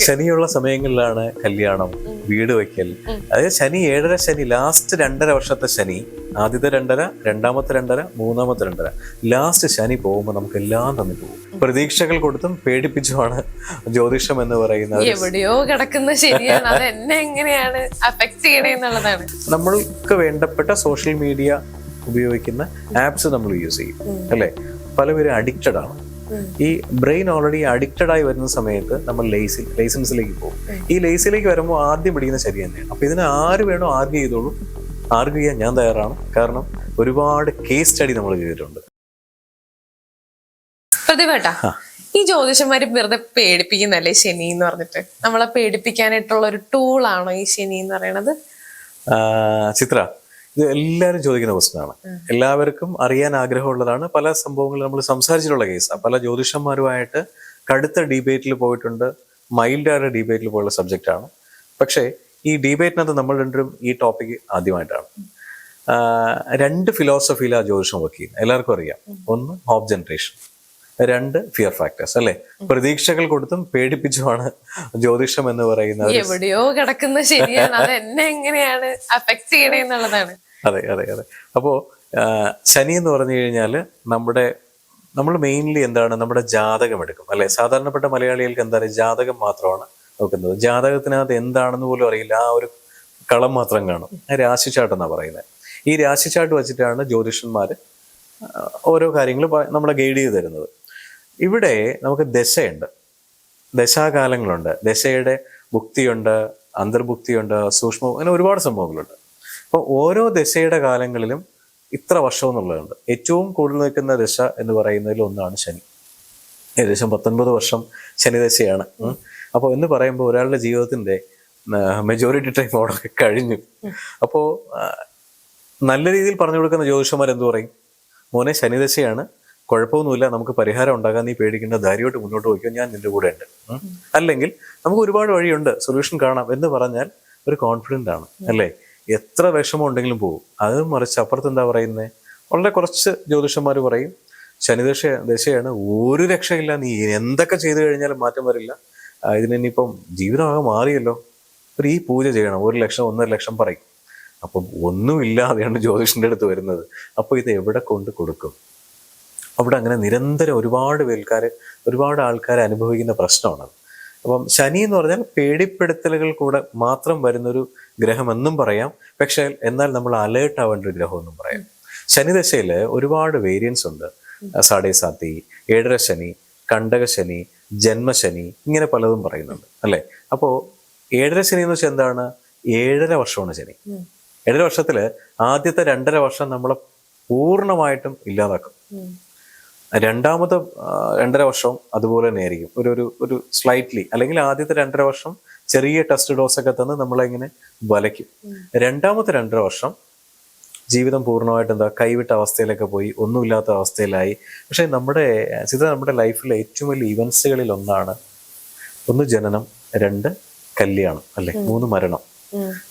ശനിയുള്ള സമയങ്ങളിലാണ് കല്യാണം വീട് വയ്ക്കൽ അതായത് ശനി ഏഴര ശനി ലാസ്റ്റ് രണ്ടര വർഷത്തെ ശനി ആദ്യത്തെ രണ്ടര രണ്ടാമത്തെ രണ്ടര മൂന്നാമത്തെ രണ്ടര. ലാസ്റ്റ് ശനി പോകുമ്പോൾ നമുക്ക് എല്ലാം തന്നെ പോകും. പ്രതീക്ഷകൾ കൊടുത്തും പേടിപ്പിച്ചുമാണ് ജ്യോതിഷം എന്ന് പറയുന്നത്. എവിടെയോ കിടക്കുന്ന ശരിയാണ്. അത് എന്നെ എങ്ങനെയാണ് അഫക്ട് നമ്മൾക്ക് വേണ്ടപ്പെട്ട സോഷ്യൽ മീഡിയ ഉപയോഗിക്കുന്ന ആപ്സ് നമ്മൾ യൂസ് ചെയ്യും. അല്ലേ? പലവരും അഡിക്റ്റഡ് ആണ്. ഈ ബ്രെയിൻ ഓൾറെഡി അഡിക്റ്റഡ് ആയി വരുന്ന സമയത്ത് നമ്മൾ ലേസി ലൈസൻസിലേക്ക് പോകും. ഈ ലേസിലേക്ക് വരുമ്പോൾ ആദ്യം പിടിക്കുന്ന ശരി തന്നെയാണ്. അപ്പൊ ഇതിനെ ആര് വേണോ ആർഗ്യ ചെയ്തോളൂ. ആർഗ്യ ചെയ്യാൻ ഞാൻ തയ്യാറാണ്. കാരണം ഒരുപാട് കേസ് സ്റ്റഡി നമ്മൾ ചെയ്തിട്ടുണ്ട്. പ്രതിഭേട്ടാ ഈ ജ്യോതിഷന്മാര് വെറുതെ പേടിപ്പിക്കുന്നല്ലേ ശനി എന്ന് പറഞ്ഞിട്ട്? നമ്മളെ പേടിപ്പിക്കാനായിട്ടുള്ള ഒരു ടൂളാണോ ഈ ശനി എന്ന് പറയണത്? ചിത്ര ഇത് എല്ലാവരും ചോദിക്കുന്ന പ്രശ്നമാണ് എല്ലാവർക്കും അറിയാൻ ആഗ്രഹമുള്ളതാണ്. പല സംഭവങ്ങളും നമ്മൾ സംസാരിച്ചിട്ടുള്ള കേസാണ് പല ജ്യോതിഷന്മാരുമായിട്ട് കടുത്ത ഡിബേറ്റിൽ പോയിട്ടുണ്ട്. മൈൽഡായ ഡിബേറ്റിൽ പോയുള്ള സബ്ജക്റ്റാണ് പക്ഷേ ഈ ഡിബേറ്റിനകത്ത് നമ്മൾ രണ്ടും ഈ ടോപ്പിക് ആദ്യമായിട്ടാണ്. രണ്ട് ഫിലോസഫിയിലാണ് ജ്യോതിഷം വർക്ക് ചെയ്യുന്നത്. എല്ലാവർക്കും അറിയാം. ഒന്ന് ഹോപ്പ് ജനറേഷൻ രണ്ട് ഫിയർ ഫാക്ടേഴ്സ് അല്ലെ? പ്രതീക്ഷകൾ കൊടുത്തും പേടിപ്പിച്ചുമാണ് ജ്യോതിഷം എന്ന് പറയുന്നത്. എവിടെയോ കിടക്കുന്ന ശരിയാണ്. അത് എന്നെ എങ്ങനെയാണ് അഫക്ട് ചെയ്യണേ എന്നുള്ളതാണ്. അതെ അതെ അതെ. അപ്പോൾ ശനി എന്ന് പറഞ്ഞു കഴിഞ്ഞാൽ നമ്മുടെ നമ്മൾ മെയിൻലി എന്താണ് നമ്മുടെ ജാതകം എടുക്കും. അല്ലെ? സാധാരണപ്പെട്ട മലയാളികൾക്ക് എന്താണ്? ജാതകം മാത്രമാണ് നോക്കുന്നത്. ജാതകത്തിനകത്ത് എന്താണെന്ന് പോലും അറിയില്ല. ആ ഒരു കളം മാത്രം കാണും. രാശിചാട്ട് എന്നാ പറയുന്നത്. ഈ രാശിചാട്ട് വെച്ചിട്ടാണ് ജ്യോതിഷന്മാർ ഓരോ കാര്യങ്ങൾ നമ്മളെ ഗൈഡ് ചെയ്ത് തരുന്നത്. ഇവിടെ നമുക്ക് ദശയുണ്ട്. ദശാകാലങ്ങളുണ്ട്. ദശയുടെ ഭുക്തിയുണ്ട് അന്തർഭുക്തിയുണ്ട് സൂക്ഷ്മ അങ്ങനെ ഒരുപാട് സംഭവങ്ങളുണ്ട്. അപ്പോൾ ഓരോ ദശയുടെ കാലങ്ങളിലും ഇത്ര വർഷം എന്നുള്ളതുണ്ട്. ഏറ്റവും കൂടുതൽ നിൽക്കുന്ന ദശ എന്ന് പറയുന്നതിൽ ഒന്നാണ് ശനി. ഏകദേശം പത്തൊൻപത് വർഷം ശനിദശയാണ് ദശയാണ്. അപ്പോൾ എന്ന് പറയുമ്പോൾ ഒരാളുടെ ജീവിതത്തിന്റെ മെജോറിറ്റി ടൈം അവിടെ കഴിഞ്ഞു. അപ്പോൾ നല്ല രീതിയിൽ പറഞ്ഞു കൊടുക്കുന്ന ജ്യോതിഷന്മാർ എന്ത് പറയും? മോനെ ശനിദശയാണ് കുഴപ്പമൊന്നുമില്ല. നമുക്ക് പരിഹാരം ഉണ്ടാകാൻ നീ പേടിക്കേണ്ട. ധൈര്യമായിട്ട് മുന്നോട്ട് പോയിക്കോ. ഞാൻ നിന്റെ കൂടെ ഉണ്ട്. അല്ലെങ്കിൽ നമുക്ക് ഒരുപാട് വഴിയുണ്ട്. സൊല്യൂഷൻ കാണാം. എന്ന് പറഞ്ഞാൽ ഒരു കോൺഫിഡന്റ് ആണ്. അല്ലേ? എത്ര വിഷമം ഉണ്ടെങ്കിലും പോകും അത് മറിച്ച് അപ്പുറത്ത് എന്താ പറയുന്നത് വളരെ കുറച്ച് ജ്യോതിഷന്മാർ പറയും ശനിദശ ദശയാണ് ഒരു രക്ഷയില്ല. നീ എന്തൊക്കെ ചെയ്തു കഴിഞ്ഞാലും മാറ്റം വരില്ല. ഇതിനിപ്പം ജീവിതമാകെ മാറിയല്ലോ. ഒരു ഈ പൂജ ചെയ്യണം. ഒരു ലക്ഷം ഒന്നര ലക്ഷം പറയും. അപ്പം ഒന്നുമില്ലാതെയാണ് ജ്യോതിഷന്റെ അടുത്ത് വരുന്നത്. അപ്പോൾ ഇത് എവിടെ കൊണ്ട് കൊടുക്കും? അവിടെ അങ്ങനെ നിരന്തരം ഒരുപാട് പേൽക്കാർ ഒരുപാട് ആൾക്കാർ അനുഭവിക്കുന്ന പ്രശ്നമാണ് അപ്പം ശനി എന്ന് പറഞ്ഞാൽ പേടിപ്പെടുത്തലുകൾ കൂടെ മാത്രം വരുന്നൊരു ഗ്രഹമെന്നും പറയാം. പക്ഷേ എന്നാൽ നമ്മൾ അലേർട്ട് ആവേണ്ട ഒരു ഗ്രഹം എന്നും പറയാം. ശനിദശയിൽ ഒരുപാട് വേരിയൻസ് ഉണ്ട്. സാഡേ സാത്തി ഏഴര ശനി കണ്ടക ശനി ജന്മശനി ഇങ്ങനെ പലതും പറയുന്നുണ്ട്. അല്ലേ? അപ്പോൾ ഏഴര ശനി എന്ന് വെച്ചാൽ എന്താണ്? ഏഴര വർഷമാണ് ശനി. ഏഴര വർഷത്തിൽ ആദ്യത്തെ രണ്ടര വർഷം നമ്മളെ പൂർണമായിട്ടും ഇല്ലാതാക്കും. രണ്ടാമത്തെ രണ്ടര വർഷം അതുപോലെ തന്നെ ആയിരിക്കും ഒരു ഒരു ഒരു സ്ലൈറ്റ്ലി അല്ലെങ്കിൽ ആദ്യത്തെ രണ്ടര വർഷം ചെറിയ ടെസ്റ്റ് ഡോസ് ഒക്കെ തന്ന് നമ്മളെങ്ങനെ വലയ്ക്കും. രണ്ടാമത്തെ രണ്ടര വർഷം ജീവിതം പൂർണമായിട്ട് എന്താ കൈവിട്ട അവസ്ഥയിലൊക്കെ പോയി ഒന്നുമില്ലാത്ത അവസ്ഥയിലായി. പക്ഷേ നമ്മുടെ ചിത്ര നമ്മുടെ ലൈഫിലെ ഏറ്റവും വലിയ ഇവൻസുകളിൽ ഒന്നാണ് ഒന്ന് ജനനം രണ്ട് കല്യാണം അല്ലെ? മൂന്ന് മരണം.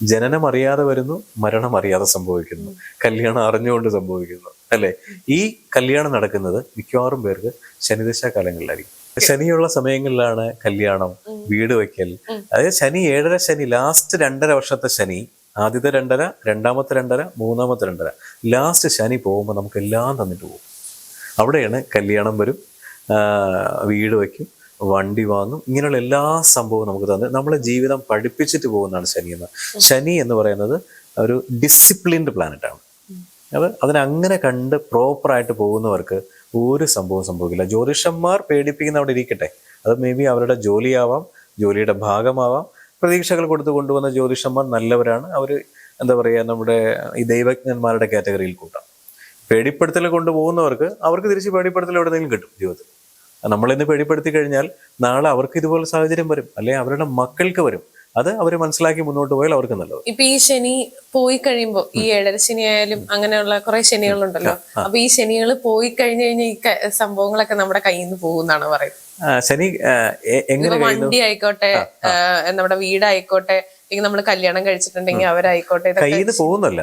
ജനനം അറിയാതെ വരുന്നു മരണം അറിയാതെ സംഭവിക്കുന്നു. കല്യാണം അറിഞ്ഞുകൊണ്ട് സംഭവിക്കുന്നു. അല്ലെ? ഈ കല്യാണം നടക്കുന്നത് മിക്കവാറും പേർക്ക് ശനിദശ കാലങ്ങളിലായിരിക്കും. ശനിയുള്ള സമയങ്ങളിലാണ് കല്യാണം വീട് വയ്ക്കൽ അതായത് ശനി ഏഴര ശനി ലാസ്റ്റ് രണ്ടര വർഷത്തെ ശനി ആദ്യത്തെ രണ്ടര രണ്ടാമത്തെ രണ്ടര മൂന്നാമത്തെ രണ്ടര. ലാസ്റ്റ് ശനി പോകുമ്പോൾ നമുക്ക് എല്ലാം തന്നിട്ട് പോകും. അവിടെയാണ് കല്യാണം വരും വീട് വയ്ക്കും വണ്ടി വാങ്ങും. ഇങ്ങനെയുള്ള എല്ലാ സംഭവവും നമുക്ക് തന്നെ നമ്മളെ ജീവിതം പഠിപ്പിച്ചിട്ട് പോകുന്നതാണ് ശനി എന്ന്. ശനി എന്ന് പറയുന്നത് ഒരു ഡിസിപ്ലിൻഡ് പ്ലാനറ്റാണ് ആണ്. അത് അതിനങ്ങനെ കണ്ട് പ്രോപ്പറായിട്ട് പോകുന്നവർക്ക് ഒരു സംഭവം സംഭവിക്കില്ല. ജ്യോതിഷന്മാർ പേടിപ്പിക്കുന്ന അവിടെ ഇരിക്കട്ടെ. അത് മേ ബി അവരുടെ ജോലിയാവാം ജോലിയുടെ ഭാഗമാവാം. പ്രതീക്ഷകൾ കൊടുത്തു കൊണ്ടുവന്ന ജ്യോതിഷന്മാർ നല്ലവരാണ്. അവർ എന്താ പറയുക നമ്മുടെ ഈ ദൈവജ്ഞന്മാരുടെ കാറ്റഗറിയിൽ കൂട്ടാം. പേടിപ്പെടുത്തൽ കൊണ്ടുപോകുന്നവർക്ക് അവർക്ക് തിരിച്ച് പേടിപ്പെടുത്തൽ എവിടെയെങ്കിലും കിട്ടും ജീവിതത്തിൽ. നമ്മളിന്ന് പേടിപ്പെടുത്തി കഴിഞ്ഞാൽ നാളെ അവർക്ക് ഇതുപോലെ സാഹചര്യം വരും. അല്ലെങ്കിൽ അവരുടെ മക്കൾക്ക് വരും. അത് അവർ മനസ്സിലാക്കി മുന്നോട്ട് പോയാൽ അവർക്ക് നല്ലത്. ഇപ്പൊ ഈ ശനി പോയി കഴിയുമ്പോ ഈ ഏഴര ശനി ആയാലും അങ്ങനെയുള്ള കുറെ ശനികളുണ്ടല്ലോ. അപ്പൊ ഈ ശനികൾ പോയി കഴിഞ്ഞു കഴിഞ്ഞാൽ ഈ സംഭവങ്ങളൊക്കെ നമ്മുടെ കയ്യിൽ നിന്ന് പോകുന്നാണ് പറയുന്നത്? ശനി എങ്ങനെ വണ്ടി ആയിക്കോട്ടെ നമ്മുടെ വീടായിക്കോട്ടെ അല്ലെങ്കിൽ നമ്മൾ കല്യാണം കഴിച്ചിട്ടുണ്ടെങ്കിൽ അവരായിക്കോട്ടെ കയ്യിൽ നിന്ന് പോകുന്നല്ല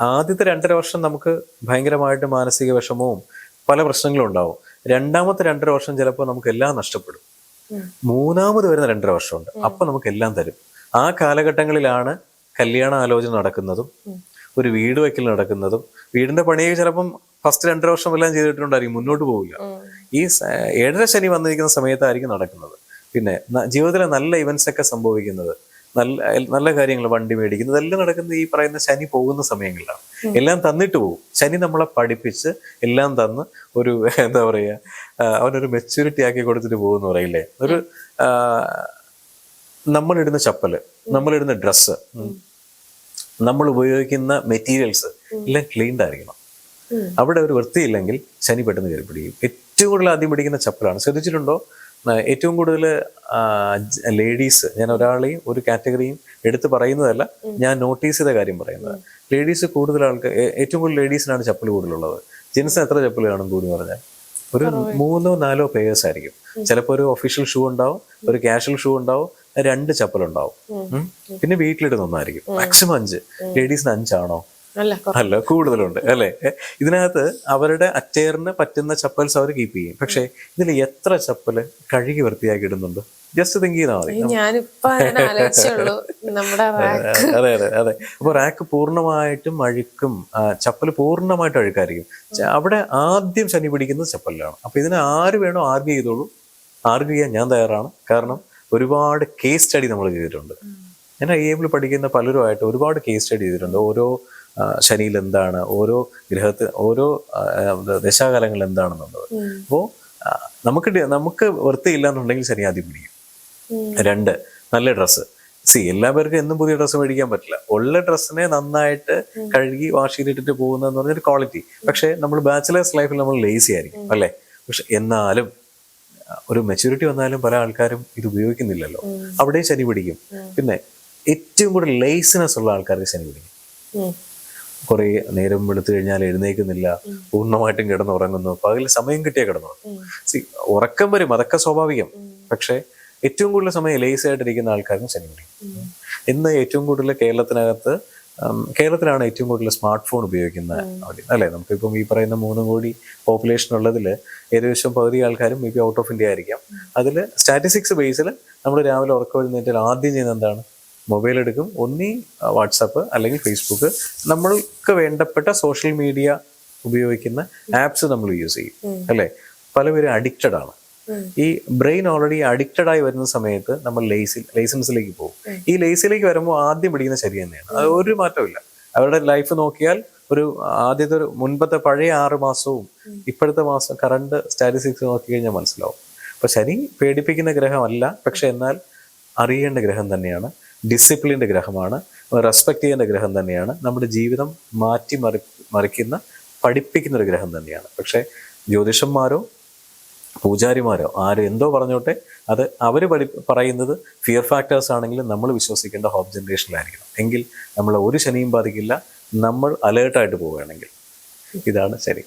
ആദ്യത്തെ രണ്ടര വർഷം നമുക്ക് ഭയങ്കരമായിട്ട് മാനസിക വിഷമവും പല പ്രശ്നങ്ങളും ഉണ്ടാവും. രണ്ടാമത്തെ രണ്ടര വർഷം ചിലപ്പോൾ നമുക്ക് എല്ലാം നഷ്ടപ്പെടും. മൂന്നാമത് വരുന്ന രണ്ടര വർഷമുണ്ട്. അപ്പൊ നമുക്ക് എല്ലാം തരും. ആ കാലഘട്ടങ്ങളിലാണ് കല്യാണ ആലോചന നടക്കുന്നതും ഒരു വീട് വയ്ക്കൽ നടക്കുന്നതും. വീടിന്റെ പണിയെ ചിലപ്പം ഫസ്റ്റ് രണ്ടര വർഷം എല്ലാം ചെയ്തിട്ടുണ്ടായിരിക്കും മുന്നോട്ട് പോവില്ല. ഈ ഏഴര ശനി വന്നിരിക്കുന്ന സമയത്തായിരിക്കും നടക്കുന്നത്. പിന്നെ ജീവിതത്തിലെ നല്ല ഇവന്റ്സ് ഒക്കെ സംഭവിക്കുന്നത്. നല്ല നല്ല കാര്യങ്ങൾ വണ്ടി മേടിക്കുന്നത് എല്ലാം നടക്കുന്നത് ഈ പറയുന്ന ശനി പോകുന്ന സമയങ്ങളിലാണ്. എല്ലാം തന്നിട്ട് പോകും. ശനി നമ്മളെ പഠിപ്പിച്ച് എല്ലാം തന്ന് ഒരു എന്താ പറയുക അവനൊരു മെച്യൂരിറ്റി ആക്കി കൊടുത്തിട്ട് പോകുന്ന പറയില്ലേ? ഒരു നമ്മളിടുന്ന ചപ്പൽ നമ്മളിടുന്ന ഡ്രസ്സ് നമ്മൾ ഉപയോഗിക്കുന്ന മെറ്റീരിയൽസ് എല്ലാം ക്ലീൻഡ് ആയിരിക്കണം. അവിടെ ഒരു വൃത്തിയില്ലെങ്കിൽ ശനി പെട്ടെന്ന് കയറി പിടിക്കും ഏറ്റവും കൂടുതൽ ആദ്യം പിടിക്കുന്ന ചപ്പലാണ്. ശ്രദ്ധിച്ചിട്ടുണ്ടോ? ഏറ്റവും കൂടുതൽ ലേഡീസ് ഞാൻ ഒരാളെയും ഒരു കാറ്റഗറിയും എടുത്ത് പറയുന്നതല്ല ഞാൻ നോട്ടീസ് ചെയ്ത കാര്യം പറയുന്നത്. ലേഡീസ് കൂടുതൽ ആൾക്ക് ഏറ്റവും കൂടുതൽ ലേഡീസിനാണ് ചപ്പൽ കൂടുതലുള്ളത്. ജെൻസിന് എത്ര ചപ്പൽ കാണും കൂടി പറഞ്ഞാൽ? ഒരു മൂന്നോ നാലോ പേയേഴ്സ് ആയിരിക്കും. ചിലപ്പോൾ ഒരു ഒഫീഷ്യൽ ഷൂ ഉണ്ടാവും ഒരു കാഷ്വൽ ഷൂ ഉണ്ടാവും രണ്ട് ചപ്പൽ ഉണ്ടാവും. പിന്നെ വീട്ടിലിടുന്ന ഒന്നായിരിക്കും. മാക്സിമം അഞ്ച്. ലേഡീസിന് അഞ്ചാണോ? അല്ല കൂടുതലുണ്ട് അല്ലെ? ഇതിനകത്ത് അവരുടെ അറ്റയറിന് പറ്റുന്ന ചപ്പൽസ് അവർ കീപ്പ് ചെയ്യും. പക്ഷെ ഇതിൽ എത്ര ചപ്പൽ കഴുകി വൃത്തിയാക്കി ഇടുന്നുണ്ട്? ജസ്റ്റ് തിങ്ക് ചെയ്താൽ മതി. അതെ അതെ അതെ അപ്പൊ റാക്ക് പൂർണമായിട്ടും അഴുക്കും. ചപ്പൽ പൂർണമായിട്ടും അഴുക്കായിരിക്കും. അവിടെ ആദ്യം ശനി പിടിക്കുന്നത് ചപ്പലിലാണ്. അപ്പൊ ഇതിനെ ആര് വേണോ ആർഗ്യൂ ചെയ്തോളൂ. ആർഗ്യൂ ചെയ്യാൻ ഞാൻ തയ്യാറാണ്. കാരണം ഒരുപാട് കേസ് സ്റ്റഡി നമ്മൾ ചെയ്തിട്ടുണ്ട്. ഞാൻ ഐ എമ്മിൽ പഠിക്കുന്ന പലരുമായിട്ട് ഒരുപാട് കേസ് സ്റ്റഡി ചെയ്തിട്ടുണ്ട്. ഓരോ ശനിയിൽ എന്താണ്? ഓരോ ഗ്രഹത്തിൽ ഓരോ ദശാകാലങ്ങൾ ദശാകാലങ്ങളിൽ എന്താണെന്നുള്ളത്. അപ്പോൾ നമുക്ക് നമുക്ക് വൃത്തിയില്ല എന്നുണ്ടെങ്കിൽ ശനി ആദ്യം പിടിക്കും. രണ്ട് നല്ല ഡ്രസ്സ്. സി എല്ലാ പേർക്കും എന്നും പുതിയ ഡ്രസ്സ് മേടിക്കാൻ പറ്റില്ല. ഉള്ള ഡ്രസ്സിനെ നന്നായിട്ട് കഴുകി വാഷ് ചെയ്തിട്ടിട്ട് പോകുന്നതെന്ന് പറഞ്ഞൊരു ക്വാളിറ്റി. പക്ഷേ നമ്മൾ ബാച്ചിലേഴ്സ് ലൈഫിൽ നമ്മൾ ലേസി ആയിരിക്കും അല്ലേ? പക്ഷെ എന്നാലും ഒരു മെച്യൂരിറ്റി വന്നാലും പല ആൾക്കാരും ഇത് ഉപയോഗിക്കുന്നില്ലല്ലോ. അവിടെയും ശനി പിടിക്കും. പിന്നെ ഏറ്റവും കൂടുതൽ ലേസിനെസ് ഉള്ള ആൾക്കാർക്ക് ശനി പിടിക്കും. കുറേ നേരം വെളുത്തു കഴിഞ്ഞാൽ എഴുന്നേക്കുന്നില്ല പൂർണമായിട്ടും കിടന്നുറങ്ങുന്നു. പകൽ സമയം കിട്ടിയാൽ കിടന്നു? സി ഉറക്കം വരും അതൊക്കെ സ്വാഭാവികം. പക്ഷേ ഏറ്റവും കൂടുതൽ സമയം ലേസ് ആയിട്ടിരിക്കുന്ന ആൾക്കാർക്കും ശനി പിടിക്കും ഇന്ന് ഏറ്റവും കൂടുതൽ കേരളത്തിനകത്ത് കേരളത്തിലാണ് ഏറ്റവും കൂടുതൽ സ്മാർട്ട് ഫോൺ ഉപയോഗിക്കുന്ന അല്ലേ? നമുക്കിപ്പം ഈ പറയുന്ന മൂന്ന് കോടി പോപ്പുലേഷൻ ഉള്ളതിൽ ഏകദേശം പകുതി ആൾക്കാരും maybe out of India ആയിരിക്കാം അതിൽ സ്റ്റാറ്റിസ്റ്റിക്സ് ബേസിൽ നമ്മൾ രാവിലെ ഉറക്കം എഴുന്നേറ്റാൽ ആദ്യം ചെയ്യുന്നത് എന്താണ്? മൊബൈൽ എടുക്കും ഒന്നീ വാട്സപ്പ് അല്ലെങ്കിൽ ഫേസ്ബുക്ക്. നമ്മൾക്ക് വേണ്ടപ്പെട്ട സോഷ്യൽ മീഡിയ ഉപയോഗിക്കുന്ന ആപ്സ് നമ്മൾ യൂസ് ചെയ്യും. അല്ലേ? പലവരും അഡിക്റ്റഡ് ആണ്. ഈ ബ്രെയിൻ ഓൾറെഡി അഡിക്റ്റഡ് ആയി വരുന്ന സമയത്ത് നമ്മൾ ലേസിൽ ലൈസൻസിലേക്ക് പോകും. ഈ ലേസിലേക്ക് വരുമ്പോൾ ആദ്യം പിടിക്കുന്ന ശരി തന്നെയാണ്. അത് ഒരു മാറ്റമില്ല അവരുടെ ലൈഫ് നോക്കിയാൽ ഒരു ആദ്യത്തെ ഒരു മുൻപത്തെ പഴയ ആറ് മാസവും ഇപ്പോഴത്തെ മാസം കറണ്ട് സ്റ്റാറ്റിസ്റ്റിക്സ് നോക്കി കഴിഞ്ഞാൽ മനസ്സിലാവും. അപ്പൊ ശനി പേടിപ്പിക്കുന്ന ഗ്രഹമല്ല. പക്ഷെ എന്നാൽ അറിയേണ്ട ഗ്രഹം തന്നെയാണ്. ഡിസിപ്ലിന്റെ ഗ്രഹമാണ് റെസ്പെക്ട് ചെയ്യേണ്ട ഗ്രഹം തന്നെയാണ് നമ്മുടെ ജീവിതം മാറ്റി മറി മറിക്കുന്ന പഠിപ്പിക്കുന്ന ഒരു ഗ്രഹം തന്നെയാണ്. പക്ഷേ ജ്യോതിഷന്മാരോ പൂജാരിമാരോ ആരും എന്തോ പറഞ്ഞോട്ടെ അത് അവർ പഠി പറയുന്നത് ഫിയർ ഫാക്ടേഴ്സ് ആണെങ്കിലും നമ്മൾ വിശ്വസിക്കേണ്ട ഹോപ്പ് ജനറേഷനിലായിരിക്കണം എങ്കിൽ നമ്മളെ ഒരു ശനിയും ബാധിക്കില്ല നമ്മൾ അലേർട്ടായിട്ട് പോവുകയാണെങ്കിൽ. ഇതാണ് ശരി.